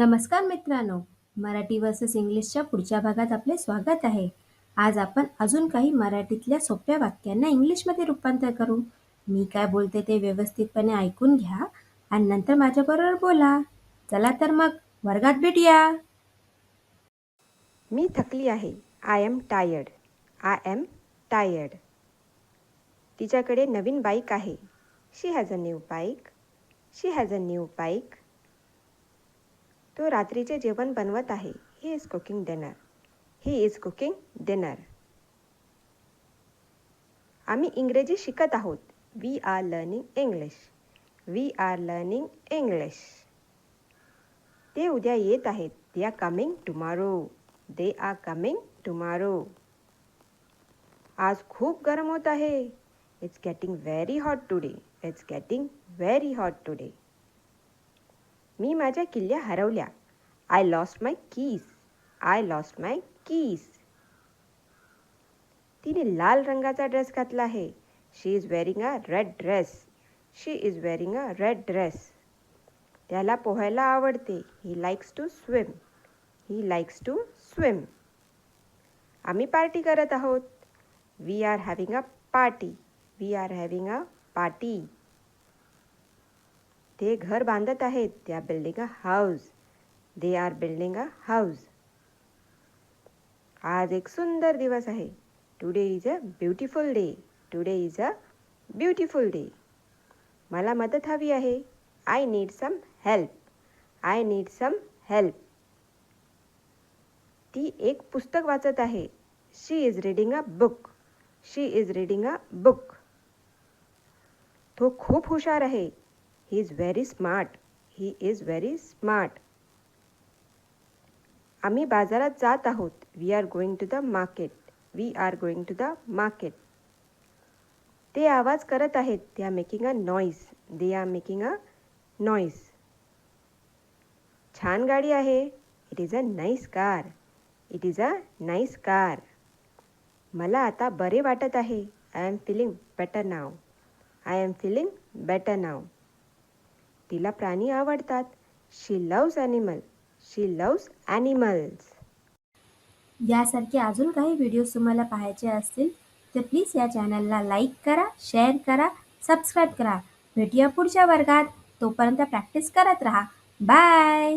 नमस्कार मित्रांनो मराठी वर्सेस इंग्लिशच्या पुढच्या भागात आपले स्वागत आहे. आज आपण अजून काही मराठीतल्या सोप्या वाक्यांना इंग्लिशमध्ये रूपांतर करू. मी काय बोलते ते व्यवस्थितपणे ऐकून घ्या आणि नंतर माझ्याबरोबर बोला. चला तर मग वर्गात भेटूया. मी थकली आहे. I am tired I am tired तिच्याकडे नवीन बाईक आहे. She has a new bike she has a new bike तो रात्रीचे जेवण बनवत आहे. He is cooking dinner he is cooking dinner आम्ही इंग्रजी शिकत आहोत. We are learning English we are learning English ते उद्या येत आहेत. They are coming tomorrow they are coming tomorrow आज खूप गरम होत आहे. It's getting very hot today it's getting very hot today मी माझ्या किल्ल्या हरवल्या. I lost my keys I lost my keys तिने लाल रंगाचा ड्रेस घातला आहे. She is wearing a red dress she is wearing a red dress त्याला पोहायला आवडते. He likes to swim he likes to swim आम्ही पार्टी करत आहोत. We are having a party we are having a party ते घर बांधत आहेत. They are building a house they are building a house आज एक सुंदर दिवस आहे. Today is a beautiful day today is a beautiful day मला मदत हवी आहे. I need some help I need some help ती एक पुस्तक वाचत आहे. She is reading a book she is reading a book तो खूप हुशार आहे. He is very smart he is very smart आम्ही बाजारात जात आहोत. We are going to the market we are going to the market ते आवाज करत आहेत. They are making a noise they are making a noise छान गाडी आहे. It is a nice car it is a nice car मला आता बरे वाटत आहे. I am feeling better now I am feeling better now तिला प्राणी आवडतात. She loves animal she loves animals यासारखे अजून काही व्हिडिओज तुम्हाला पाहायचे असतील तर प्लीज या चॅनलला लाईक करा शेअर करा सबस्क्राईब करा. भेटूया पुढच्या वर्गात. तोपर्यंत प्रॅक्टिस करत राहा. बाय